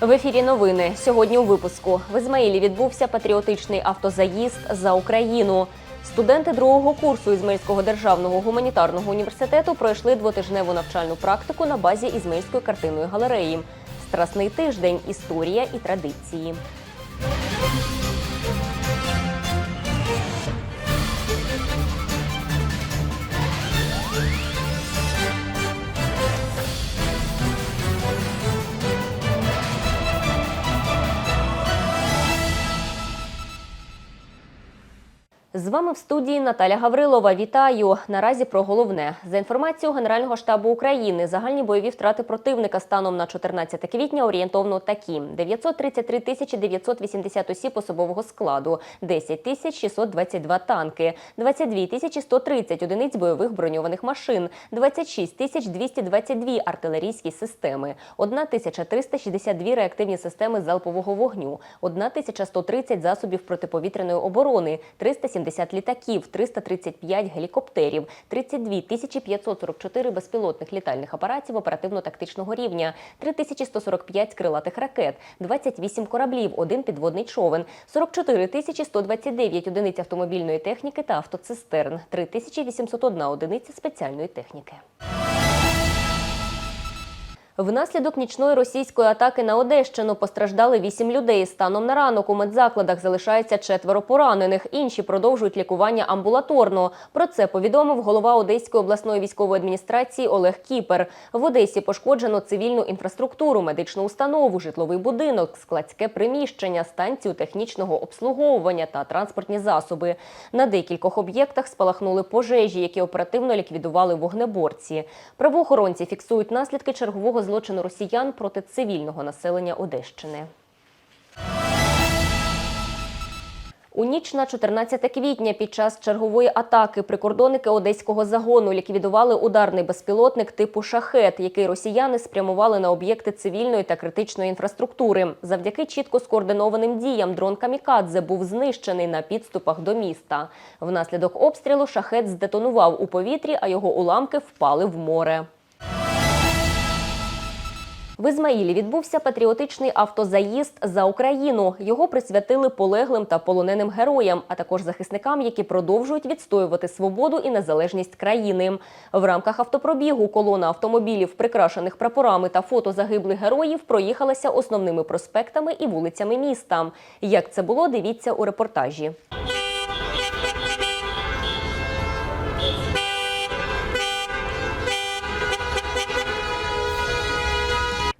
В ефірі новини сьогодні у випуску в Ізмаїлі відбувся патріотичний автозаїзд за Україну. Студенти другого курсу Ізмаїльського державного гуманітарного університету пройшли двотижневу навчальну практику на базі Ізмаїльської картинної галереї. Страсний тиждень, історія і традиції. Вами в студії Наталя Гаврилова. Вітаю. Наразі про головне за інформацією Генерального штабу України. Загальні бойові втрати противника станом на 14 квітня орієнтовно такі: 933 тисячі 980 осіб особового складу, 10 тисяч 622 танки, 22 тисячі 130 одиниць бойових броньованих машин, 26 тисяч 222 артилерійські системи, 1 тисяча 362 реактивні системи залпового вогню, 1 тисяча 130 засобів протиповітряної оборони, 370 літаків, 335 гелікоптерів, 32 тисячі 544 безпілотних літальних апаратів оперативно-тактичного рівня, 3145 крилатих ракет, 28 кораблів, один підводний човен, 44 тисячі 129 одиниць автомобільної техніки та автоцистерн, 3801 одиниця спеціальної техніки. Внаслідок нічної російської атаки на Одещину постраждали вісім людей. Станом на ранок у медзакладах залишається четверо поранених. Інші продовжують лікування амбулаторно. Про це повідомив голова Одеської обласної військової адміністрації Олег Кіпер. В Одесі пошкоджено цивільну інфраструктуру, медичну установу, житловий будинок, складське приміщення, станцію технічного обслуговування та транспортні засоби. На декількох об'єктах спалахнули пожежі, які оперативно ліквідували вогнеборці. Правоохоронці фіксують наслідки чергового злочину росіян проти цивільного населення Одещини. У ніч на 14 квітня під час чергової атаки прикордонники одеського загону ліквідували ударний безпілотник типу шахет, який росіяни спрямували на об'єкти цивільної та критичної інфраструктури. Завдяки чітко скоординованим діям дрон Камікадзе був знищений на підступах до міста. Внаслідок обстрілу шахет здетонував у повітрі, а його уламки впали в море. В Ізмаїлі відбувся патріотичний автозаїзд за Україну. Його присвятили полеглим та полоненим героям, а також захисникам, які продовжують відстоювати свободу і незалежність країни. В рамках автопробігу колона автомобілів, прикрашених прапорами та фото загиблих героїв, проїхалася основними проспектами і вулицями міста. Як це було, дивіться у репортажі.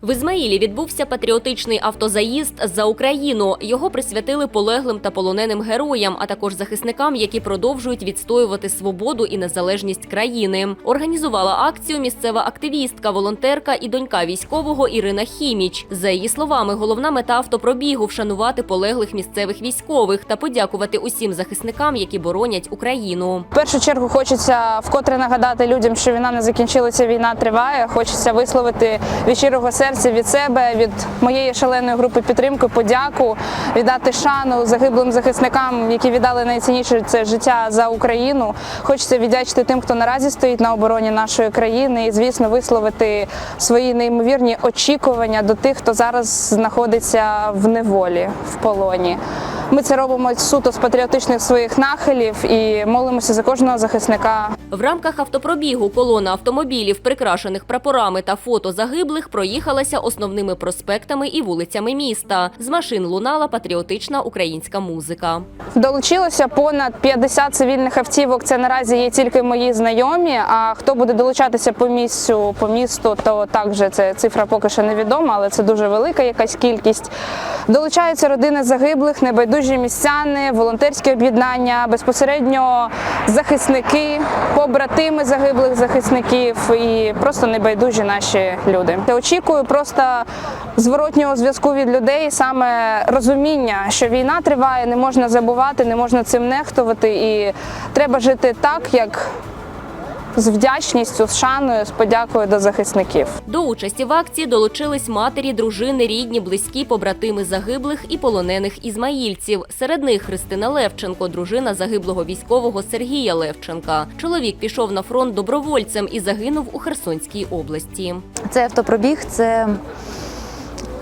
В Ізмаїлі відбувся патріотичний автозаїзд за Україну. Його присвятили полеглим та полоненим героям, а також захисникам, які продовжують відстоювати свободу і незалежність країни. Організувала акцію місцева активістка, волонтерка і донька військового Ірина Хіміч. За її словами, головна мета автопробігу вшанувати полеглих місцевих військових та подякувати усім захисникам, які боронять Україну. В першу чергу хочеться вкотре нагадати людям, що війна не закінчилася, війна триває. Хочеться висловити від щирого серця від себе, від моєї шаленої групи підтримки, подяку, віддати шану загиблим захисникам, які віддали найцінніше це життя за Україну. Хочеться віддячити тим, хто наразі стоїть на обороні нашої країни, і звісно, висловити свої неймовірні очікування до тих, хто зараз знаходиться в неволі, в полоні. Ми це робимо суто з патріотичних своїх нахилів і молимося за кожного захисника. В рамках автопробігу колона автомобілів, прикрашених прапорами та фото загиблих, проїхалася основними проспектами і вулицями міста. З машин лунала патріотична українська музика. Долучилося понад 50 цивільних автівок. Це наразі є тільки мої знайомі. А хто буде долучатися по місцю, по місту, то також це цифра поки що невідома, але це дуже велика якась кількість. Долучаються родини загиблих, небайдужі містяни, волонтерські об'єднання, безпосередньо захисники, побратими загиблих захисників і просто небайдужі наші люди. Я очікую просто зворотнього зв'язку від людей, саме розуміння, що війна триває, не можна забувати, не можна цим нехтувати, і треба жити так, як з вдячністю, з шаною, з подякою до захисників. До участі в акції долучились матері, дружини, рідні, близькі, побратими загиблих і полонених ізмаїльців. Серед них Христина Левченко, дружина загиблого військового Сергія Левченка. Чоловік пішов на фронт добровольцем і загинув у Херсонській області. Це автопробіг це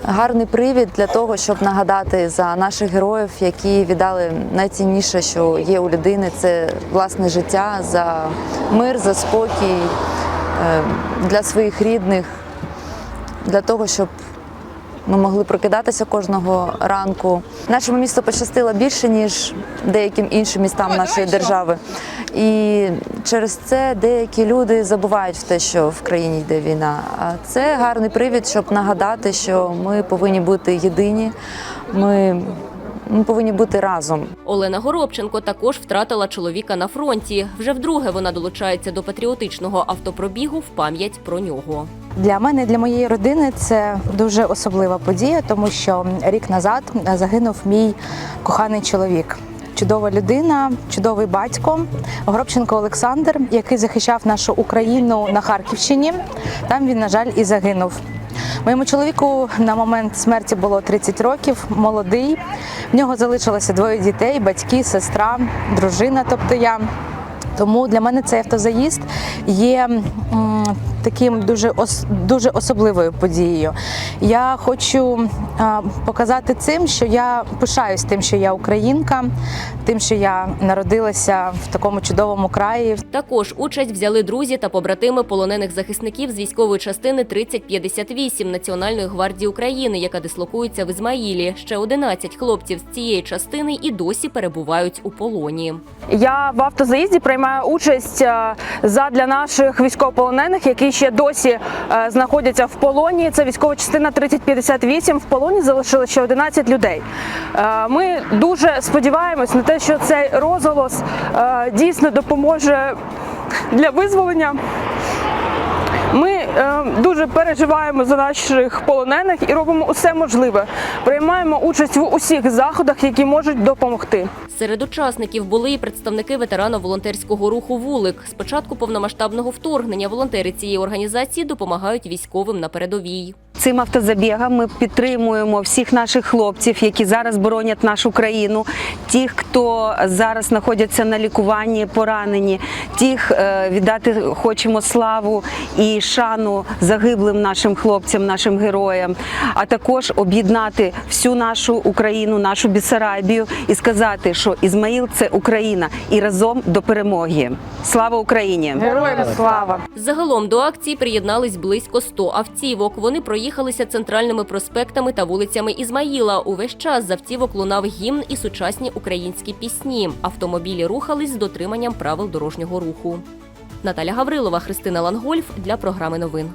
гарний привід для того, щоб нагадати за наших героїв, які віддали найцінніше, що є у людини, це власне життя за мир, за спокій е, для своїх рідних, для того, щоб ми могли прокидатися кожного ранку. Нашому місту пощастило більше, ніж деяким іншим містам нашої держави. І через це деякі люди забувають в те, що в країні йде війна. А це гарний привід, щоб нагадати, що ми повинні бути єдині. Ми, ми повинні бути разом. Олена Горобченко також втратила чоловіка на фронті. Вже вдруге вона долучається до патріотичного автопробігу в пам'ять про нього. Для мене, для моєї родини це дуже особлива подія, тому що рік назад загинув мій коханий чоловік. Чудова людина, чудовий батько Горобченко Олександр, який захищав нашу Україну на Харківщині. Там він, на жаль, і загинув. Моєму чоловіку на момент смерті було 30 років, молодий. В нього залишилося двоє дітей, батьки, сестра, дружина, тобто я. Тому для мене цей автозаїзд є таким дуже дуже особливою подією. Я хочу показати цим, що я пишаюсь тим, що я українка, тим, що я народилася в такому чудовому краї, Також участь взяли друзі та побратими полонених захисників з військової частини 3058 Національної гвардії України, яка дислокується в Ізмаїлі. Ще 11 хлопців з цієї частини і досі перебувають у полоні. Я в автозаїзді приймаю участь е, задля наших військовополонених, які ще досі е, знаходяться в полоні. Це військова частина 3058. В полоні залишилося ще 11 людей. Е, Ми дуже сподіваємось на те, що цей розголос дійсно допоможе для визволення. Е, дуже переживаємо за наших полонених і робимо усе можливе. Приймаємо участь в усіх заходах, які можуть допомогти. Серед учасників були і представники ветерано-волонтерського руху Вулик. З початку повномасштабного вторгнення волонтери цієї організації допомагають військовим на передовій. Цим автозабігом ми підтримуємо всіх наших хлопців, які зараз боронять нашу країну, тих, хто зараз знаходяться на лікуванні, поранені, тих е, віддати хочемо славу і шану загиблим нашим хлопцям, нашим героям, а також об'єднати всю нашу Україну, нашу Бісарабію і сказати, що Ізмаїл це Україна, і разом до перемоги. Слава Україні! Героям слава! Загалом до акції приєднались близько 100 автівок. Вони проїхалися центральними проспектами та вулицями Ізмаїла. Увесь час з автівок лунав гімн і сучасні українські пісні. Автомобілі рухались з дотриманням правил дорожнього руху. Наталя Гаврилова, Христина Лангольф для програми новин.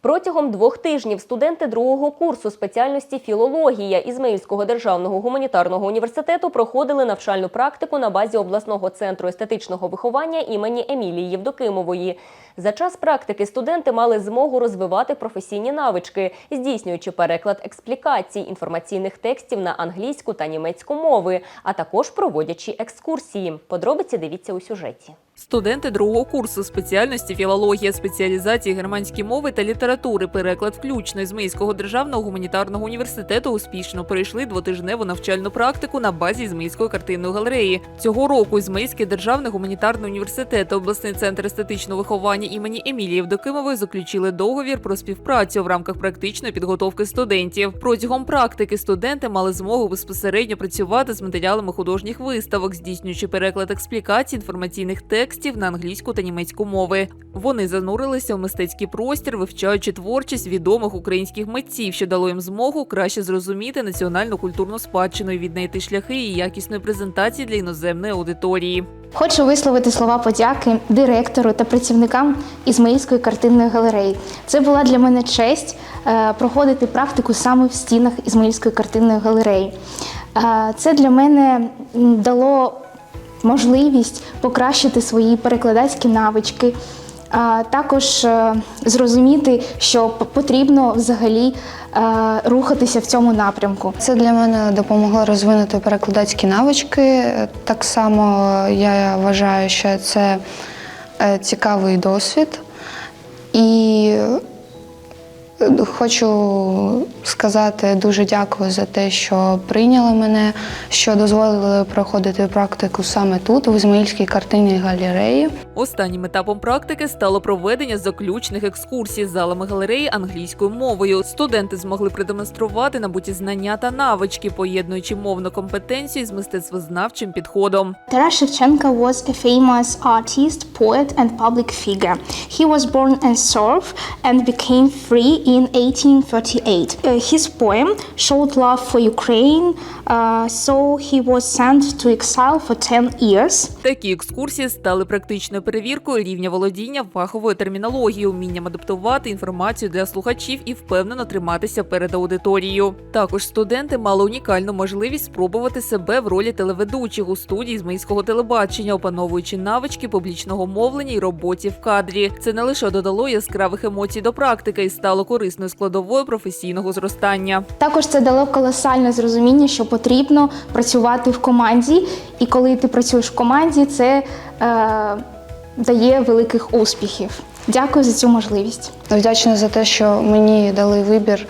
Протягом двох тижнів студенти другого курсу спеціальності філологія Ізмаїльського державного гуманітарного університету проходили навчальну практику на базі обласного центру естетичного виховання імені Емілії Євдокимової. За час практики студенти мали змогу розвивати професійні навички, здійснюючи переклад експлікацій інформаційних текстів на англійську та німецьку мови, а також проводячи екскурсії. Подробиці дивіться у сюжеті. Студенти другого курсу спеціальності філологія, спеціалізації германської мови та літератури, переклад включно Ізмаїльського державного гуманітарного університету успішно пройшли двотижневу навчальну практику на базі Ізмаїльської картинної галереї. Цього року Ізмаїльський державний гуманітарний університет та обласний центр естетичного виховання імені Емілії Євдокимової заключили договір про співпрацю в рамках практичної підготовки студентів. Протягом практики студенти мали змогу безпосередньо працювати з матеріалами художніх виставок, здійснюючи переклад експлікацій інформаційних текстів на англійську та німецьку мови. Вони занурилися у мистецький простір, вивчаючи творчість відомих українських митців, що дало їм змогу краще зрозуміти національну культурну спадщину і віднайти шляхи її якісної презентації для іноземної аудиторії. Хочу висловити слова подяки директору та працівникам Ізмаїльської картинної галереї. Це була для мене честь е, проходити практику саме в стінах Ізмаїльської картинної галереї. Е, Це для мене дало можливість покращити свої перекладацькі навички, а також е, зрозуміти, що потрібно взагалі е, рухатися в цьому напрямку. Це для мене допомогло розвинути перекладацькі навички. Так само я вважаю, що це е, цікавий досвід. І е, хочу сказати дуже дякую за те, що прийняли мене, що дозволили проходити практику саме тут, в Ізмаїльській картинній галереї. Останнім етапом практики стало проведення заключних екскурсій з залами галереї англійською мовою. Студенти змогли продемонструвати набуті знання та навички, поєднуючи мовну компетенцію з мистецтвознавчим підходом. Taras Shevchenko was a famous artist, poet, and public figure. He was born in Serf and became free in 1838. Uh, his poem showed love for Ukraine, uh, so he was sent to exile for 10 years. Такі екскурсії стали практичною перевіркою рівня володіння фаховою термінологією, вмінням адаптувати інформацію для слухачів і впевнено триматися перед аудиторією. Також студенти мали унікальну можливість спробувати себе в ролі телеведучих у студії змейського телебачення, опановуючи навички публічного мовлення і роботі в кадрі. Це не лише додало яскравих емоцій до практики і стало корисною складовою професійного зростання. Також це дало колосальне зрозуміння, що потрібно працювати в команді, і коли ти працюєш в команді, це е, дає великих успіхів. Дякую за цю можливість. Вдячна за те, що мені дали вибір.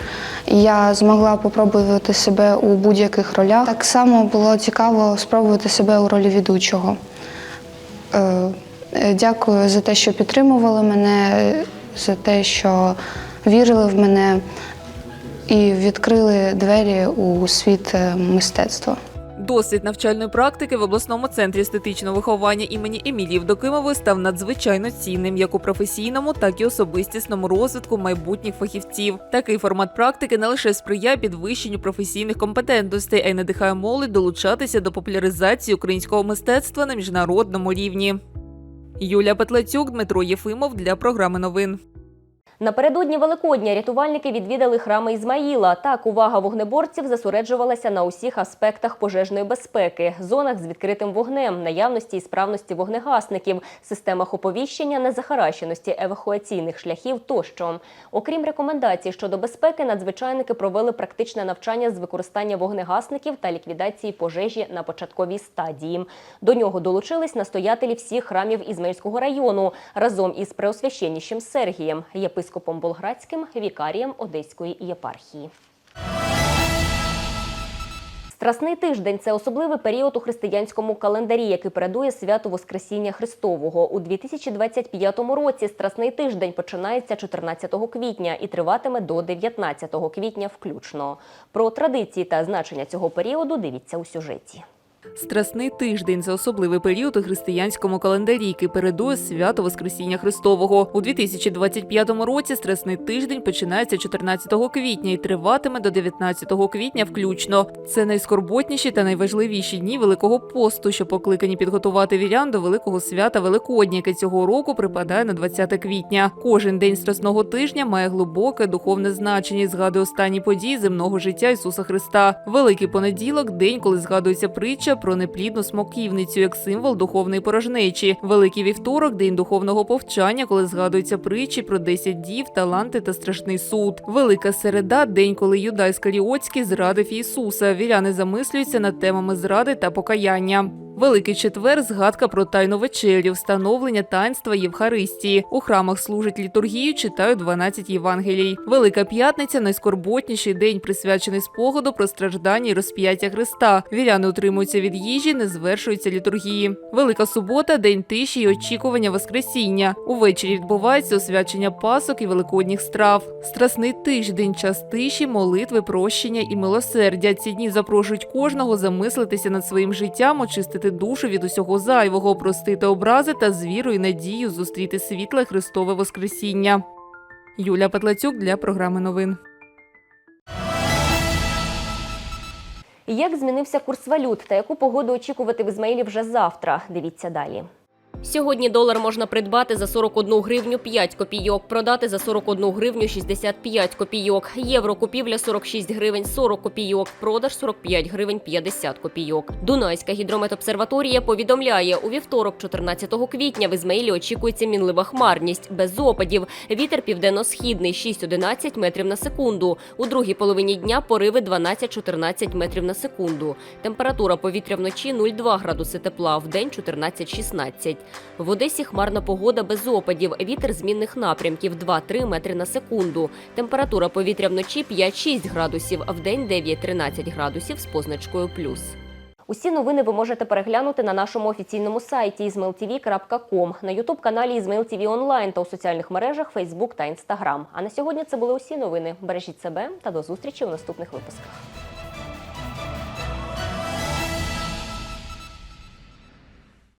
Я змогла попробувати себе у будь-яких ролях. Так само було цікаво спробувати себе у ролі ведучого. Е, е, Дякую за те, що підтримували мене, за те, що вірили в мене і відкрили двері у світ е, мистецтва. Досвід навчальної практики в обласному центрі естетичного виховання імені Емілії Євдокимової став надзвичайно цінним як у професійному, так і особистісному розвитку майбутніх фахівців. Такий формат практики не лише сприяє підвищенню професійних компетентностей, а й надихає молодь долучатися до популяризації українського мистецтва на міжнародному рівні. Юлія Петлецюк, Дмитро Єфимов для програми новин. Напередодні Великодня рятувальники відвідали храми Ізмаїла. Так, увага вогнеборців зосереджувалася на усіх аспектах пожежної безпеки, зонах з відкритим вогнем, наявності і справності вогнегасників, системах оповіщення, незахаращеності евакуаційних шляхів тощо. Окрім рекомендацій щодо безпеки, надзвичайники провели практичне навчання з використання вогнегасників та ліквідації пожежі на початковій стадії. До нього долучились настоятелі всіх храмів Ізмаїльського району разом із преосвященнішим Сергієм, єпископом Болградським, вікарієм Одеської єпархії. Страсний тиждень це особливий період у християнському календарі, який передує свято Воскресіння Христового. У 2025 році Страсний тиждень починається 14 квітня і триватиме до 19 квітня включно. Про традиції та значення цього періоду дивіться у сюжеті. Страсний тиждень це особливий період у християнському календарі, який передує свято Воскресіння Христового. У 2025 році Страсний тиждень починається 14 квітня і триватиме до 19 квітня включно. Це найскорботніші та найважливіші дні Великого посту, що покликані підготувати вірян до великого свята Великодня, яке цього року припадає на 20 квітня. Кожен день Страсного тижня має глибоке духовне значення згадує останні події земного життя Ісуса Христа. Великий понеділок день, коли згадується притча про неплідну смоківницю як символ духовної порожнечі. Великий вівторок день духовного повчання, коли згадуються притчі про 10 дів, таланти та страшний суд. Велика середа день, коли Юда Іскаріотський зрадив Ісуса. Віряни замислюються над темами зради та покаяння. Великий четвер згадка про тайну вечерю, встановлення таїнства Євхаристії. У храмах служать літургію, читають 12 Євангелій. Велика п'ятниця найскорботніший день, присвячений спогаду про страждання і розп'яття Христа. Віряни утримуються від їжі, не звершуються літургії. Велика субота день тиші і очікування Воскресіння. Увечері відбувається освячення пасок і великодніх страв. Страсний тиждень, час тиші, молитви, прощення і милосердя. Ці дні запрошують кожного замислитися над своїм життям, очистити душу від усього зайвого, простити образи та з вірою і надією зустріти світле Христове Воскресіння. Юля Петлацюк для програми новин. Як змінився курс валют та яку погоду очікувати в Ізмаїлі вже завтра? Дивіться далі. Сьогодні долар можна придбати за 41 гривню 5 копійок, продати за 41 гривню 65 копійок. Євро купівля 46 гривень 40 копійок, продаж 45 гривень 50 копійок. Дунайська гідрометобсерваторія повідомляє, у вівторок, 14 квітня, в Ізмаїлі очікується мінлива хмарність, без опадів. Вітер південно-східний 6-11 метрів на секунду. У другій половині дня пориви 12-14 метрів на секунду. Температура повітря вночі 0,2 градуси тепла, в день 14-16. В Одесі хмарна погода без опадів. Вітер змінних напрямків 2-3 метри на секунду. Температура повітря вночі 5-6 градусів, а в день 9-13 градусів з позначкою плюс. Усі новини ви можете переглянути на нашому офіційному сайті izmailtv.com, на ютуб-каналі izmailtv Онлайн та у соціальних мережах Facebook та Instagram. А на сьогодні це були усі новини. Бережіть себе та до зустрічі у наступних випусках.